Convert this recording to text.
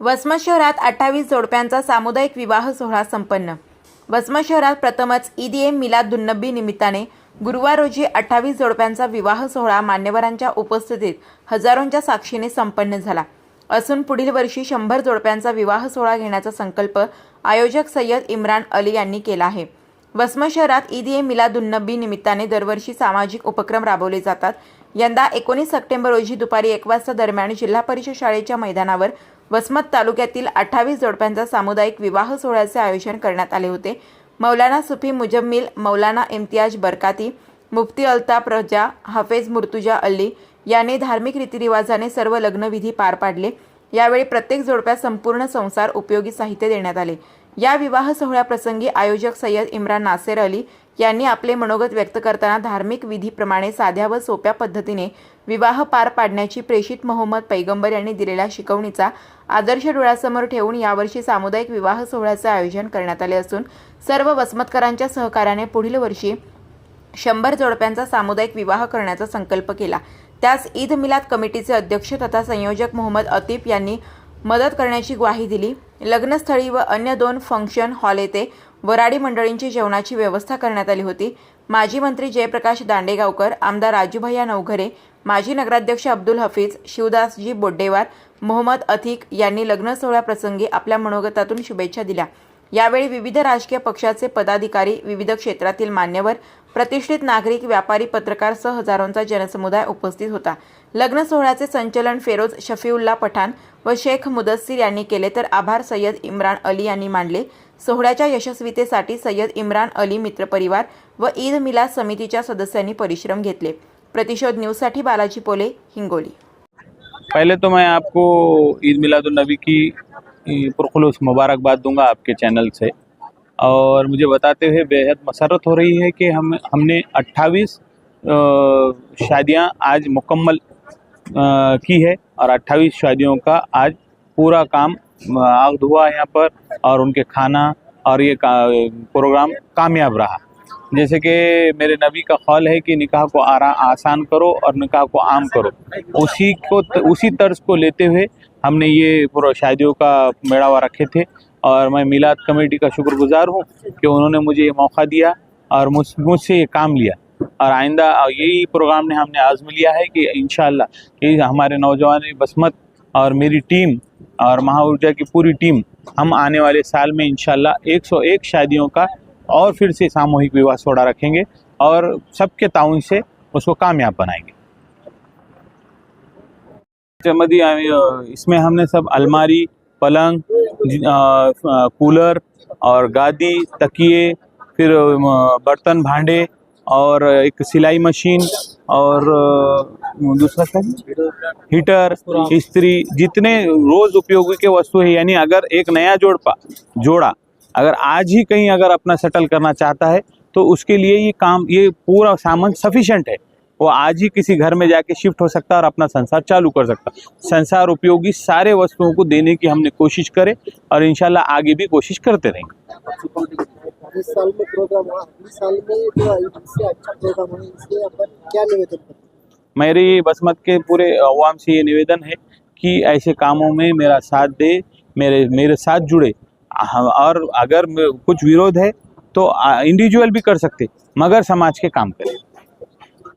वसमत शहरात अठ्ठावीस जोडप्यांचा सामुदायिक विवाह सोहळा संपन्न. वसमत शहरात प्रथमच ईद ए मिलादुन्नबी निमित्ताने गुरुवार रोजी अठ्ठावीस जोडप्यांचा विवाह सोहळा मान्यवरांच्या उपस्थितीत हजारोंच्या साक्षीने संपन्न झाला. असून पुढील वर्षी शंभर जोडप्यांचा विवाह सोहळा घेण्याचा संकल्प आयोजक सय्यद इम्रान अली यांनी केला आहे. वसमत शहरात ईद ए मिलादुन्नबी निमित्ताने दरवर्षी सामाजिक उपक्रम राबवले जातात. यंदा एकोणीस सप्टेंबर रोजी दुपारी एक वाजता दरम्यान जिल्हा परिषद शाळेच्या मैदानावर वसमत तालुक्यातील अठ्ठावीस जोडप्यांचा सामुदायिक विवाह सोहळ्याचे आयोजन करण्यात आले होते. मौलाना सुफी मुजम्मिल मौलाना इम्तियाज बरकाती मुफ्ती अल्ताफ रजा हाफेज मुर्तुजा अल्ली यांनी धार्मिक रीतिरिवाजाने सर्व लग्नविधी पार पाडले. यावेळी प्रत्येक जोडप्यास संपूर्ण संसार उपयोगी साहित्य देण्यात आले. या विवाह सोहळ्याप्रसंगी आयोजक सय्यद इम्रान नासेर अली यांनी आपले मनोगत व्यक्त करताना धार्मिक विधीप्रमाणे साध्या व सोप्या पद्धतीने विवाह पार पाडण्याची प्रेषित मोहम्मद पैगंबर यांनी दिलेल्या शिकवणीचा आदर्श डोळ्यासमोर ठेवून यावर्षी सामुदायिक विवाह सोहळ्याचे आयोजन करण्यात आले असून सर्व वसमतकरांच्या सहकार्याने पुढील वर्षी शंभर जोडप्यांचा सामुदायिक विवाह करण्याचा संकल्प केला. त्यास ईद मिलाद कमिटीचे अध्यक्ष तथा संयोजक मोहम्मद अतीफ यांनी मदत करण्याची ग्वाही दिली. लग्नस्थळी व अन्य दोन फंक्शन हॉल येथे वराडी मंडळींची जेवणाची व्यवस्था करण्यात आली होती. माजी मंत्री जयप्रकाश दांडेगावकर आमदार राजूभैया नवघरे माजी नगराध्यक्ष अब्दुल हफीज शिवदासजी बोड्डेवार मोहम्मद अथिक यांनी लग्न सोहळ्याप्रसंगी आपल्या मनोगतातून शुभेच्छा दिल्या. यावेळी विविध राजकीय पक्षाचे पदाधिकारी विविध क्षेत्रातील मान्यवर प्रतिष्ठित नागरिक व्यापारी पत्रकार सह हजारोंचा जनसमुदाय उपस्थित होता. लग्न सोहळ्याचे संचलन फेरोज शफीउल्ला पठाण व शेख मुदस्सीर यांनी केले तर आभार सय्यद इम्रान अली यांनी मानले. सोहळ्याच्या यशस्वीतेसाठी सय्यद इम्रान अली मित्रपरिवार व ईद मिलाद समितीच्या सदस्यांनी परिश्रम घेतले. प्रतिशोध न्यूजसाठी बालाजी पोले हिंगोली. पहले तो मैं आपको ईद मिलादुलनबी की ई, पुरखलूस मुबारकबाद दूंगा आपके चैनल से। और मुझे बताते हुए बेहद मसरत हो रही है कि हम हमने 28 शादियां आज मुकम्मल की है और 28 शादियों का आज पूरा काम आग हुआ यहाँ पर और उनके खाना और ये का, प्रोग्राम कामयाब रहा। जैसे कि मेरे नबी का ख्वाल है कि निकाह को आरा आसान करो और निकाह को आम करो। उसी को उसी तर्ज को लेते हुए हमने ये शादियों का मेड़ावा रखे थे और मैं मिलाद कमेटी का शुक्रगुजार हूँ कि उन्होंने मुझे ये मौका दिया और मुझ मुझसे ये काम लिया। और आइंदा यही प्रोग्राम ने हमने आज़म लिया है कि इन हमारे नौजवान बसमत और मेरी टीम और महा ऊर्जा की पूरी टीम हम आने वाले साल में इंशाल्लाह 101 शादियों का और फिर से सामूहिक विवाह सोड़ा रखेंगे और सबके ताउन से उसको कामयाब बनाएँगे। अ, इसमें हमने सब अलमारी पलंग कूलर और गादी तकिए फिर बर्तन भांडे और एक सिलाई मशीन और दूसरा क्या हीटर, इस्त्री, जितने रोज उपयोगी के वस्तु है, यानी अगर एक नया जोड़पा जोड़ा, अगर आज ही कहीं अगर अपना सेटल करना चाहता है तो उसके लिए ये काम, ये पूरा सामान सफिशिएंट है। वो आज ही किसी घर में जाके शिफ्ट हो सकता है और अपना संसार चालू कर सकता संसार उपयोगी सारे वस्तुओं को देने की हमने कोशिश करे और इंशाल्लाह आगे भी कोशिश करते रहेंगे। साल में प्रोग्राम साल में जो इससे अच्छा प्रोग्राम इसलिए अपन क्या निवेदन करते मेरी बसमत के पूरे अवाम से ये निवेदन है कि ऐसे कामों में मेरा साथ दे, मेरे मेरे साथ जुड़े। और अगर कुछ विरोध है तो इंडिविजुअल भी कर सकते, मगर समाज के काम करें।